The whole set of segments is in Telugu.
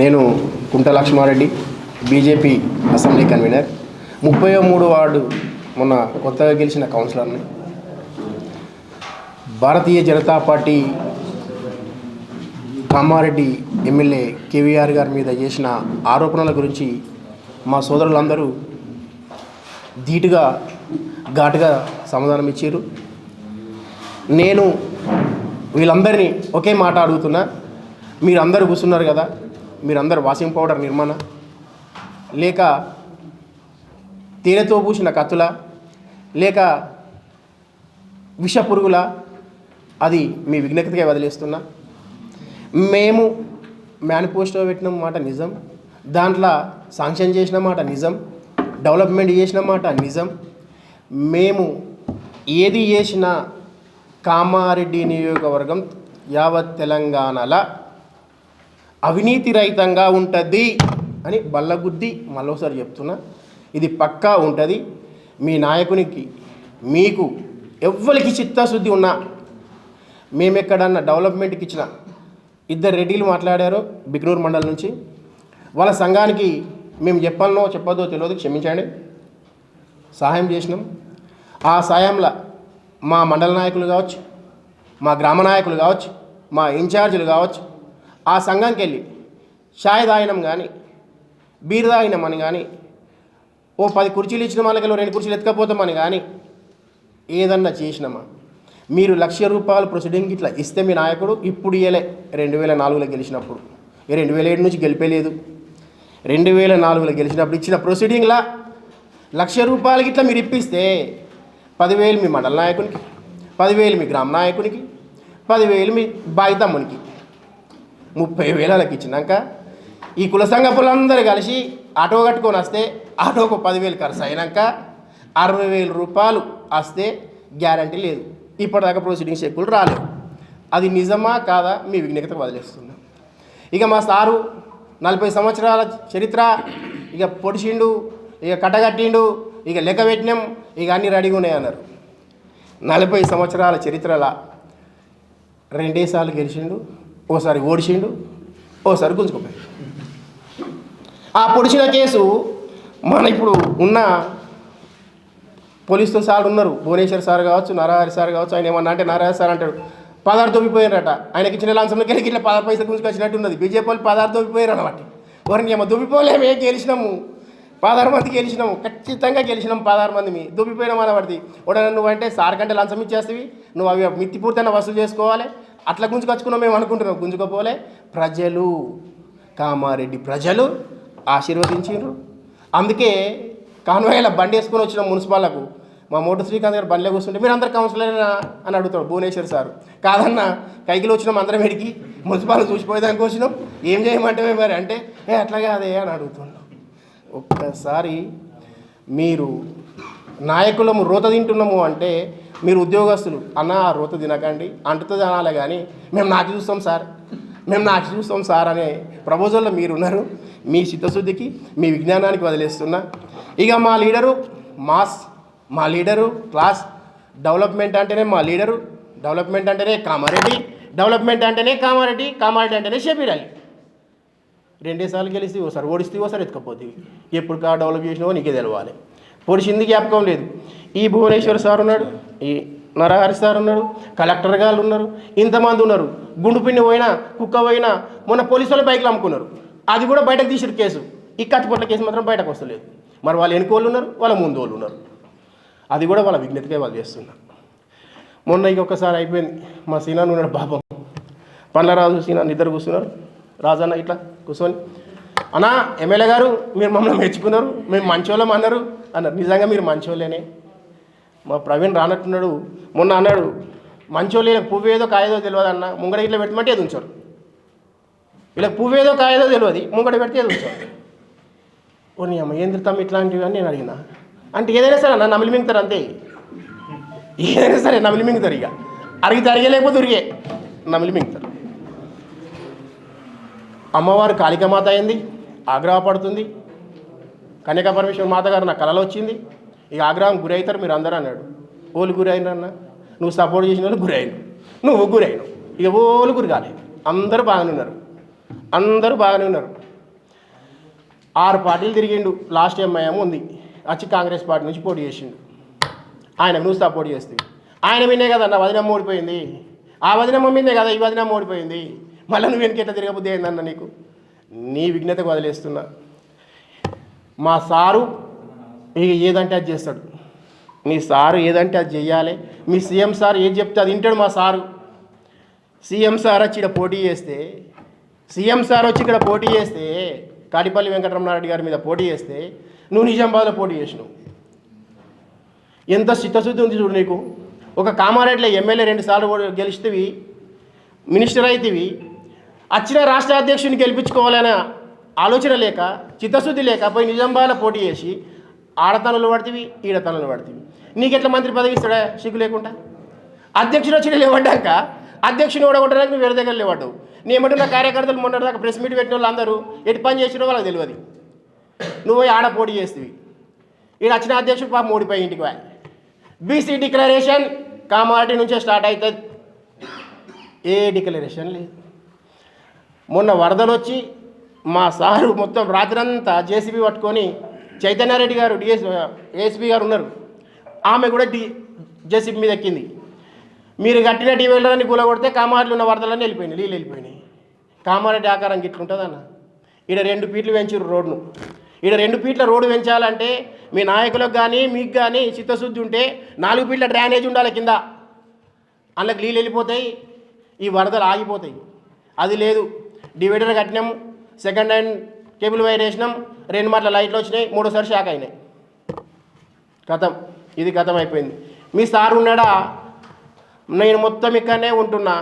నేను Kunta Lakshmareddy BJP assembly convener. ముప్పై మూడు వార్డు మొన్న కొత్తగా గెలిచిన కౌన్సిలర్ని. Bharatiya Janata party Kamareddy MLA KVR garu మీద చేసిన ఆరోపణల గురించి మా సోదరులందరూ ధీటుగా ఘాటుగా సమాధానం ఇచ్చారు. నేను వీళ్ళందరినీ ఒకే మాట అడుగుతున్నా. మీరు అందరు కూర్చున్నారు కదా మీరందరూ వాషింగ్ పౌడర్ నిర్మాణ? లేక తేనెతో పూసిన కత్తుల? లేక విష పురుగుల? అది మీ విజ్ఞతగా వదిలేస్తున్నా. మేము మేనిఫెస్టో పెట్టిన మాట నిజం. దాంట్లో శాంక్షన్ చేసిన మాట నిజం. డెవలప్మెంట్ చేసిన మాట నిజం. మేము ఏది చేసినా కామారెడ్డి నియోజకవర్గం యావత్ తెలంగాణలో అవినీతి రహితంగా ఉంటుంది అని బల్లగుద్ది మరోసారి చెప్తున్నా. ఇది పక్కా ఉంటుంది. మీ నాయకునికి మీకు ఎవ్వరికి చిత్తశుద్ధి ఉన్నా మేము ఎక్కడన్నా డెవలప్మెంట్కి ఇచ్చిన ఇద్దరు రెడ్డిలు మాట్లాడారు బిగ్నూరు మండలం నుంచి. వాళ్ళ సంఘానికి మేము చెప్పాలనో చెప్పొద్దో తెలియదు క్షమించండి. సహాయం చేసినాం. ఆ సాయంలో మా మండల నాయకులు కావచ్చు మా గ్రామ నాయకులు కావచ్చు మా ఇన్ఛార్జీలు కావచ్చు ఆ సంఘంకి వెళ్ళి షాయ్ తాగినాం కానీ బీర్ తాగినామని కానీ ఓ పది కుర్చీలు ఇచ్చిన వాళ్ళకి రెండు కుర్చీలు ఎత్తుకపోతామని కానీ ఏదన్నా చేసినామా? మీరు లక్ష రూపాయలు ప్రొసీడింగ్ ఇట్లా ఇస్తే మీ నాయకుడు ఇప్పుడు ఇయలే రెండు వేల నాలుగులో గెలిచినప్పుడు. రెండు వేల ఏడు నుంచి గెలిపేలేదు. రెండు వేల నాలుగులో గెలిచినప్పుడు ఇచ్చిన ప్రొసీడింగ్లా లక్ష రూపాయలకి ఇట్లా మీరు ఇప్పిస్తే పదివేలు మీ మండల నాయకునికి పదివేలు మీ గ్రామ నాయకునికి పదివేలు మీ బాయి తమ్మునికి. ముప్పై వేలకి ఇచ్చినాక ఈ కుల సంఘపులందరూ కలిసి ఆటో కట్టుకొని వస్తే ఆటోకు పదివేలు ఖర్చు అయినాక అరవై వేల రూపాయలు వస్తే గ్యారంటీ లేదు. ఇప్పటిదాకా ప్రొసీడింగ్ చెక్కులు రాలేవు అది నిజమా కాదా మీ విజ్ఞతకు వదిలేస్తున్నాం. ఇక మా సారు నలభై సంవత్సరాల చరిత్ర ఇక పొడిచిండు ఇక కట్టగట్టిండు ఇక లెక్క పెట్టినాం ఇక అన్నీ రెడీగా ఉన్నాయి అన్నారు. నలభై సంవత్సరాల చరిత్రలా రెండేసార్లు గెలిచిండు ఓసారి ఓడిచిండు ఓసారి గుంజుకుపోయాడు ఆ పొడిచిన కేసు మన ఇప్పుడు ఉన్న పోలీసులు సార్ ఉన్నారు. భువనేశ్వర్ సార్ కావచ్చు నరహరి సార్ కావచ్చు ఆయన ఏమన్నా అంటే నారాయణ సార్ అంటాడు. పదార్థ తొమ్మిపోయారట ఆయనకి ఇచ్చిన లంచంలోకి వెళ్ళి ఇట్లా పదార్థ పైసలు గుంజుకొచ్చినట్టు ఉన్నది. బీజేపీ వాళ్ళు పదార్థ తొమ్మిపోయారు అనమాట ఎవరిని ఏమో దుబ్బిపోలేమే గెలిచినాము. పదహారు మంది గెలిచినాము. ఖచ్చితంగా గెలిచినాం పదహారు మంది మీ. దుబ్బిపోయినాం అనబడి ఉడన నువ్వు అంటే సార్ కంటే లంచం ఇచ్చేస్తావి. నువ్వు అవి మిత్తి పూర్తయినా వసూలు చేసుకోవాలి. అట్లా గుంజుకొచ్చుకున్నాం మేము అనుకుంటున్నాం. గుంజుకపోలే. ప్రజలు కామారెడ్డి ప్రజలు ఆశీర్వదించారు అందుకే కాన్వాయ్ల బండి వేసుకొని వచ్చిన మున్సిపాలకు మా మోటు శ్రీకాంత్ గారు బండిలో కూర్చుంటే మీరు అందరు కౌన్సిలరేనా అని అడుగుతాడు భువనేశ్వర్ సార్. కాదన్న కైకిలో వచ్చినాం అందరం ఎడికి మున్సిపాల్ చూసిపోయేదానికి వచ్చినాం. ఏం చేయమంటే మరి? అంటే ఏ అట్లా కాదే అని అడుగుతున్నాం. ఒక్కసారి మీరు నాయకులము రోత తింటున్నాము అంటే మీరు ఉద్యోగస్తులు అన్న రోత తినకండి అంటుతుంది అనాలే కానీ మేము నాకు చూస్తాం సార్. మేము నాకు చూస్తాం సార్ అనే ప్రపోజల్లో మీరు ఉన్నారు మీ చిత్తశుద్ధికి మీ విజ్ఞానానికి వదిలేస్తున్నా. ఇక మా లీడరు మాస్ మా లీడరు క్లాస్ డెవలప్మెంట్ అంటేనే మా లీడరు డెవలప్మెంట్ అంటేనే కామారెడ్డి డెవలప్మెంట్ అంటేనే కామారెడ్డి కామారెడ్డి అంటేనే షబీర్ అలీ. రెండేసార్లు గెలిస్తే ఓసారి ఓడిస్తే ఓసారి ఎత్తుకపోతే ఎప్పుడు కా డెవలప్ చేసినావో నీకే తెలవాలి. పొడిచింది జ్ఞాపకం లేదు. ఈ భువనేశ్వర్ సార్ ఉన్నాడు ఈ నరహరి సార్ ఉన్నాడు కలెక్టర్ గారు ఉన్నారు ఇంతమంది ఉన్నారు. గుండు పిండి పోయినా కుక్క పోయినా మొన్న పోలీసు వాళ్ళు బైక్లు అమ్ముకున్నారు. అది కూడా బయటకు తీసిన కేసు. ఈ కత్తిపొట్ల కేసు మాత్రం బయటకు వస్తలేదు. మరి వాళ్ళు వెనుక వాళ్ళు ఉన్నారు వాళ్ళ ముందు వాళ్ళు ఉన్నారు. అది కూడా వాళ్ళ విజ్ఞతగా వాళ్ళు చేస్తున్నారు. మొన్న ఇంకొకసారి అయిపోయింది. మా సీనాను ఉన్నాడు పాపం. పండ్లరాజు సీనాన్ని ఇద్దరు కూర్చున్నారు. రాజన్న ఇట్లా కూర్చొని అన్నా ఎమ్మెల్యే గారు మీరు మమ్మల్ని మెచ్చుకున్నారు మేము మంచోళ్ళం అన్నారు. అన్నారు నిజంగా మీరు మంచోళ్ళేనే. మా ప్రవీణ్ రానట్టున్నాడు మొన్న అన్నాడు మంచోళ్ళే పువ్వు ఏదో కాయదో తెలియదు అన్న ముంగడ ఇట్లా పెట్టమంటే ఏది ఉంచారు. ఇలా పువ్వు ఏదో కాయదో తెలియదు ముంగడ పెడితే ఏది ఉంచారు. ఓ నీ అమ్మ ఏం తిడతాం ఇట్లాంటివి అని నేను అడిగిన. అంటే ఏదైనా సరే అన్న నమిలి మింగుతారు అంతే. ఏదైనా సరే నమిలి మింగుతారు ఇక. అరిగితే అరిగే లేకపోతే ఉరిగే. నమిలి మింగుతారు. అమ్మవారు కాళికమాత అయింది ఆగ్రహ పడుతుంది. కన్యకా పరమేశ్వర మాతగారు నా కళలో వచ్చింది. ఇక ఆగ్రహం గురవుతారు మీరు అందరూ అన్నాడు. ఓలు గురి నువ్వు సపోర్ట్ చేసిన వాళ్ళు గురి నువ్వు గురైన ఇక ఓలు గురి కాలేదు అందరూ బాగానే ఉన్నారు. అందరూ బాగానే ఉన్నారు. ఆరు పార్టీలు తిరిగిండు. లాస్ట్ ఎంఐఎం ఉంది. వచ్చి కాంగ్రెస్ పార్టీ నుంచి పోటీ చేసిండు. ఆయన నువ్వు సపోర్ట్ చేస్తే. ఆయన మీదే కదా నా వదినమ్మ ఓడిపోయింది. ఆ వదినమ్మ మీదే కదా? ఈ వదినమ్మ ఓడిపోయింది. మళ్ళీ నువ్వు వెనక ఎట్లా తిరగబుద్ధి అయిందన్న నీకు? నీ విఘ్నతకు వదిలేస్తున్నా. మా సారు ఇక ఏదంటే అది చేస్తాడు. మీ సారు ఏదంటే అది చెయ్యాలి. మీ సీఎం సార్ ఏది చెప్తే అది వింటాడు మా సారు. సీఎం సార్ వచ్చి ఇక్కడ పోటీ చేస్తే సీఎం సార్ వచ్చి ఇక్కడ పోటీ చేస్తే కాటిపల్లి వెంకటరమణారెడ్డి గారి మీద పోటీ చేస్తే నువ్వు నిజామాబాద్లో పోటీ చేసినావు. ఎంత చిత్తశుద్ధి ఉంది చూడు నీకు. ఒక కామారెడ్డిలో ఎమ్మెల్యే రెండు సార్లు గెలిస్తేవి మినిస్టర్ అయితేవి వచ్చిన రాష్ట్ర అధ్యక్షుని గెలిపించుకోవాలనే ఆలోచన లేక చిత్తశుద్ధి లేక పోయి నిజామాబాద్లో పోటీ చేసి ఆడతనులు పడితేవి ఈడతనులు పడితేవి. నీకు ఎట్లా మంత్రి పదవి ఇస్తాడా సిగ్గు లేకుండా? అధ్యక్షుడు వచ్చి లేవడ్డాక అధ్యక్షుని ఓడగొట్టడానికి నువ్వు వేరే దగ్గర లేవడ్డావు. నీ ఏమంటున్న కార్యకర్తలు మొన్న దాకా ప్రెస్ మీట్ పెట్టిన వాళ్ళు అందరూ ఎటు పని చేసినో వాళ్ళకి తెలియదు. నువ్వు ఆడ పోటీ చేస్తేవి. ఈడ వచ్చిన అధ్యక్షుడు పాపం ఓడిపోయి ఇంటికి పోయి బీసీ డిక్లరేషన్ కామారెడ్డి నుంచే స్టార్ట్ అవుతుంది. ఏ డిక్లరేషన్ లేదు. మొన్న వరదలు వచ్చి మా సారు మొత్తం రాత్రంతా జేసీబీ పట్టుకొని చైతన్యారెడ్డి గారు డిఎస్ ఏసీబీ గారు ఉన్నారు. ఆమె కూడా డి జేసీబీ మీద ఎక్కింది. మీరు కట్టిన టీవీలని కూలగొడితే కామారెడ్డిలో ఉన్న వరదలన్నీ వెళ్ళిపోయినాయి నీళ్ళు వెళ్ళిపోయినాయి. కామారెడ్డి ఆకారం గిట్లుంటుందన్న ఈడ రెండు పీట్లు పెంచారు రోడ్ను. ఈడ రెండు పీట్ల రోడ్డు పెంచాలంటే మీ నాయకులకు కానీ మీకు కానీ చిత్తశుద్ధి ఉంటే నాలుగు పీట్ల డ్రైనేజ్ ఉండాలి కింద. అందులోకి నీళ్ళు వెళ్ళిపోతాయి ఈ వరదలు ఆగిపోతాయి. అది లేదు. డివైడర్ కట్టినాం సెకండ్ హ్యాండ్ కేబుల్ వైర్ వేసినాం. రెండు మాటల లైట్లు వచ్చినాయి. మూడోసారి షాక్ అయినాయి. కథం. ఇది కథం అయిపోయింది. మీ సార్ ఉన్నాడా? నేను మొత్తం ఇక్కడనే ఉంటున్నా.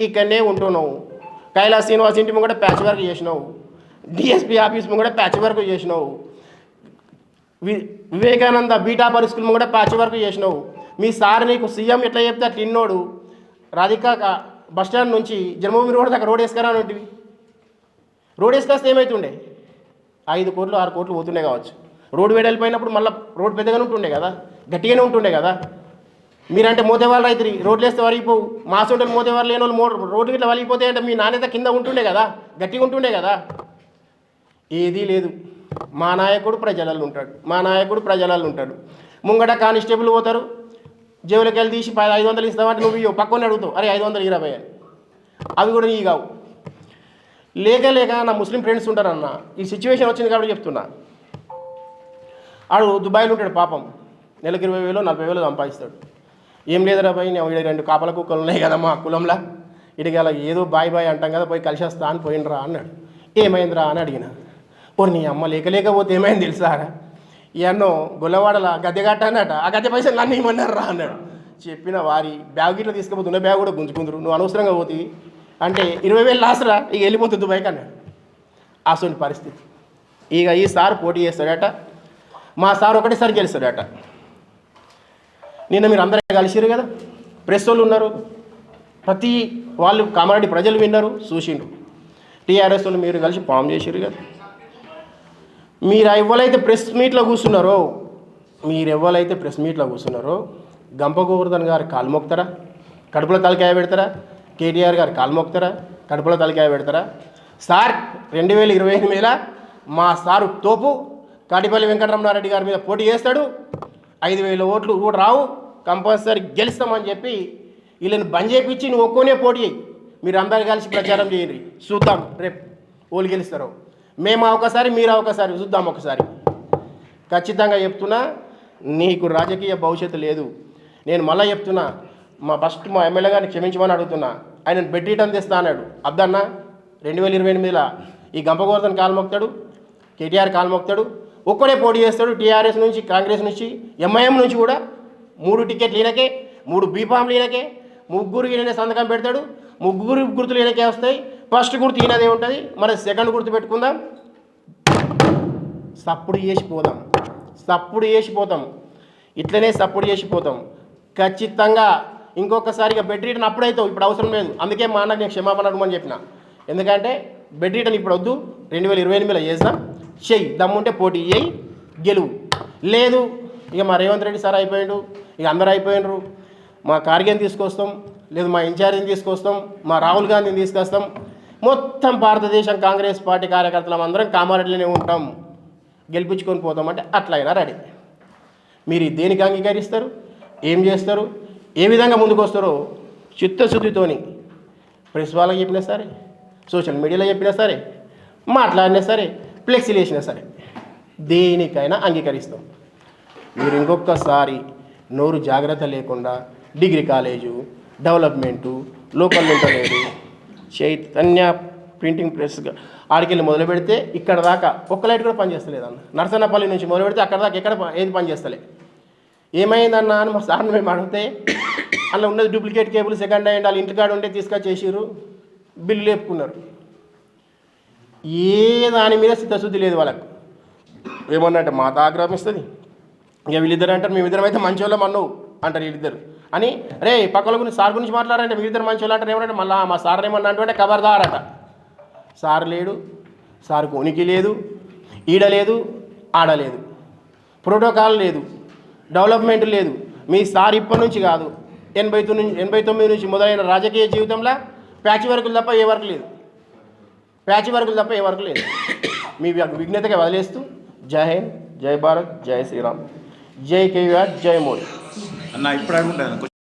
ఇక్కడనే ఉంటున్నావు. కైలాస్ శ్రీనివాస్ ఇంటి ముంగడ ప్యాచ్ వర్క్ చేసినావు. డిఎస్పీ ఆఫీస్ ముంగడ ప్యాచ్ వర్క్ చేసినావు. వి వివేకానంద బీటా పరిస్థితులు కూడా ప్యాచ్ వర్క్ చేసినావు. మీ సార్ నీకు సీఎం ఎట్లా చెప్తే అట్లా ఇన్నోడు. రాధిక బస్ స్టాండ్ నుంచి జన్మభూమి రోడ్ దాకా రోడ్ వేసుకురా రోడ్ వేసుకొస్తే ఏమవుతుండే ఐదు కోట్లు ఆరు కోట్లు పోతుండే కావచ్చు. రోడ్డు వేడలిపోయినప్పుడు మళ్ళీ రోడ్ పెద్దగానే ఉంటుండే కదా? గట్టిగానే ఉంటుండే కదా? మీరంటే మోతేవాళ్ళు రైతులు రోడ్లు వేస్తే వరిగిపోవు. మా మోతేవాళ్ళు లేని వాళ్ళు మో రోడ్డు ఇట్లా వలిగిపోతే అంటే మీ నాణ్యత కింద ఉంటుండే కదా? గట్టిగా ఉంటుండే కదా? ఏదీ లేదు. మా నాయకుడు ప్రజలలో ఉంటాడు. మా నాయకుడు ప్రజలలో ఉంటాడు. ముంగట కానిస్టేబుల్ పోతారు. జేబులకి వెళ్ళి తీసి పది ఐదు వందలు ఇస్తామంటే నువ్వు ఇవ్వవు పక్కనే అడుగుతావు. అరే ఐదు వందలు ఇరవై అని. అవి కూడా నీ కావు. లేక లేక నా ముస్లిం ఫ్రెండ్స్ ఉంటారన్న. ఈ సిచ్యువేషన్ వచ్చింది కాబట్టి చెప్తున్నా. ఆడు దుబాయ్లో ఉంటాడు పాపం. నెలకు ఇరవై వేలు నలభై వేలు సంపాదిస్తాడు. ఏం లేదురా భయ్ నేను రెండు కాపల కుక్కలు ఉన్నాయి కదా మా కులంలో. ఇడికి అలా ఏదో బాయ్ బాయ్ అంటాం కదా పోయి కలిసేస్తా అని పోయినరా అన్నాడు. ఏమైందిరా అని అడిగిన. ఓ నీ అమ్మ లేక లేకపోతే ఏమైంది తెలుసారా ఎన్నో గొల్లవాడల గద్దె కట్టానట. ఆ గద్దె పైసలు నన్ను ఇవ్వమన్నారు రా అన్నాడు. చెప్పిన వారి బ్యాగ్ ఇట్లా తీసుకుపోతున్న బ్యాగ్ కూడా గుంజుకుందరు. నువ్వు అనవసరంగా పోతివి అంటే ఇరవై వేలు లాస్ట్ ఇక వెళ్ళిపోతుంది దుబాయ్కి అన్నాడు అసలు పరిస్థితి. ఇక ఈ సార్ పోటీ చేస్తాడట. మా సార్ ఒకటేసారి గెలుస్తాడట. నిన్న మీరు అందరూ కలిసిరు కదా? ప్రెస్ వాళ్ళు ఉన్నారు. ప్రతి వాళ్ళు కామారెడ్డి ప్రజలు విన్నారు చూసిండు టీఆర్ఎస్ వాళ్ళు మీరు కలిసి ఫామ్ చేసిరు కదా? మీరు ఎవరైతే ప్రెస్ మీట్లో కూర్చున్నారో మీరు ఎవరైతే ప్రెస్ మీట్లో కూర్చున్నారో గంప గోవర్ధన్ గారు కాలు మోపుతారా కడుపులో తలకాయ పెడతారా? కేటీఆర్ గారు కాలు మోపుతారా కడుపులో తలకాయ పెడతారా? సార్ రెండు వేల ఇరవై ఎనిమిదిలో మా సారు తోపు కాటిపల్లి వెంకటరమణారెడ్డి గారి మీద పోటీ చేస్తాడు. ఐదు వేల ఓట్లు కూడా రావు. కంపల్సరీ గెలుస్తామని చెప్పి వీళ్ళని బంద్ చేయించి నువ్వు ఒక్కోనే పోటీ చేయి. మీరు అందరు కలిసి ప్రచారం చేయండి. చూద్దాం. రేపు ఓళ్ళు గెలుస్తారో. మేము ఒకసారి మీరు ఒకసారి చూద్దాం ఒకసారి. ఖచ్చితంగా చెప్తున్నా నీకు రాజకీయ భవిష్యత్తు లేదు. నేను మళ్ళీ చెప్తున్నా మా ఫస్ట్ మా ఎమ్మెల్యే గారిని క్షమించమని అడుగుతున్నా. ఆయన బెడ్రీటం తెస్తా అన్నాడు. అద్దన్న రెండు వేల ఇరవై ఎనిమిదిలో ఈ గంపగోవర్ధన్ కాలు కేటీఆర్ కాలు ఒక్కడే పోటీ చేస్తాడు టీఆర్ఎస్ నుంచి కాంగ్రెస్ నుంచి ఎంఐఎం నుంచి కూడా మూడు టికెట్లు ఈయనకే మూడు బీఫామ్లు ఈయనకే ముగ్గురు ఈయననే సంతకం పెడతాడు ముగ్గురు గుర్తులు ఈయనకే వస్తాయి. ఫస్ట్ గుర్తు ఈయనదే ఉంటుంది. మరి సెకండ్ గుర్తు పెట్టుకుందాం. సప్పుడు చేసిపోదాం సప్పుడు చేసిపోతాం ఇట్లనే సప్పుడు చేసిపోతాం ఖచ్చితంగా ఇంకొకసారిగా బెడ్ రీటన్ అప్పుడైతే ఇప్పుడు అవసరం లేదు. అందుకే మా అన్నకు నేను క్షమాపణ అడగమని చెప్పిన. ఎందుకంటే బెడ్ రీటన్ ఇప్పుడు వద్దు రెండు వేల ఇరవై ఎనిమిదిలో చేద్దాం. చెయ్యి దమ్ముంటే పోటీ చేయి గెలువు. లేదు ఇక మా రేవంత్ రెడ్డి సార్ అయిపోయాడు ఇక అందరు అయిపోయినరు మా కార్గేని తీసుకొస్తాం లేదు మా ఇన్ఛార్జిని తీసుకొస్తాం మా రాహుల్ గాంధీని తీసుకొస్తాం. మొత్తం భారతదేశం కాంగ్రెస్ పార్టీ కార్యకర్తలం అందరం కామారెడ్డిలోనే ఉంటాం. గెలిపించుకొని పోతామంటే అట్లయినా రెడీ. మీరు దేనికి అంగీకరిస్తారు? ఏం చేస్తారు? ఏ విధంగా ముందుకు వస్తారో చిత్తశుద్ధితోని ప్రెస్ వాళ్ళకి చెప్పినా సరే సోషల్ మీడియాలో చెప్పినా సరే మాట్లాడినా సరే ఫ్లెక్సీలు వేసినా సరే దేనికైనా అంగీకరిస్తాం. మీరు ఇంకొకసారి నోరు జాగ్రత్త లేకుండా degree college development local ఇంటర్నేటు Chaitanya printing ప్రెస్గా ఆడికెళ్ళి మొదలు పెడితే ఇక్కడ దాకా ఒక్క లైట్ కూడా పనిచేస్తలేదు అన్న నర్సన్నపల్లి నుంచి మొదలు పెడితే అక్కడ దాకా ఎక్కడ ఏది పనిచేస్తలే. ఏమైందన్నా అని మా సార్ని మేము అడిగితే అలా ఉన్నది డూప్లికేట్ కేబుల్ సెకండ్ హ్యాండ్ వాళ్ళు ఇంటికాడ ఉంటే తీసుకొచ్చేసారు బిల్లు లేపుకున్నారు. ఏ దాని మీద సిద్ధశుద్ధి లేదు వాళ్ళకు. ఏమన్నట్టు మాత ఆగ్రహిస్తుంది ఇక వీళ్ళిద్దరు అంటారు మేమిద్దరం అయితే మంచోళ్ళం అన్నావు. అంటారు వీళ్ళిద్దరు. అని రే పక్కల గురించి సార్ గురించి మాట్లాడంటే వీళ్ళిద్దరు మంచోళ్ళు అంటారు. ఏమంటే మళ్ళీ మా సార్ ఏమన్నా అంటే. కబర్దారట సార్ లేడు. సార్కు ఉనికి లేదు. ఈడ లేదు. ప్రోటోకాల్ లేదు. డెవలప్మెంట్ లేదు. మీ సార్ ఇప్పటి నుంచి కాదు. ఎనభై తొమ్మిది ఎనభై తొమ్మిది నుంచి మొదలైన రాజకీయ జీవితంలో ప్యాచ్ వర్కులు తప్ప ఏ వర్క్ లేదు. ప్యాచ్ వర్కులు తప్ప ఏ వర్క్ లేదు. మీ విఘ్నతగా వదిలేస్తూ జై హింద్ జై భారత్ జై శ్రీరామ్. జై కేవీఆర్ జై మోడీ. అన్న ఇప్పుడు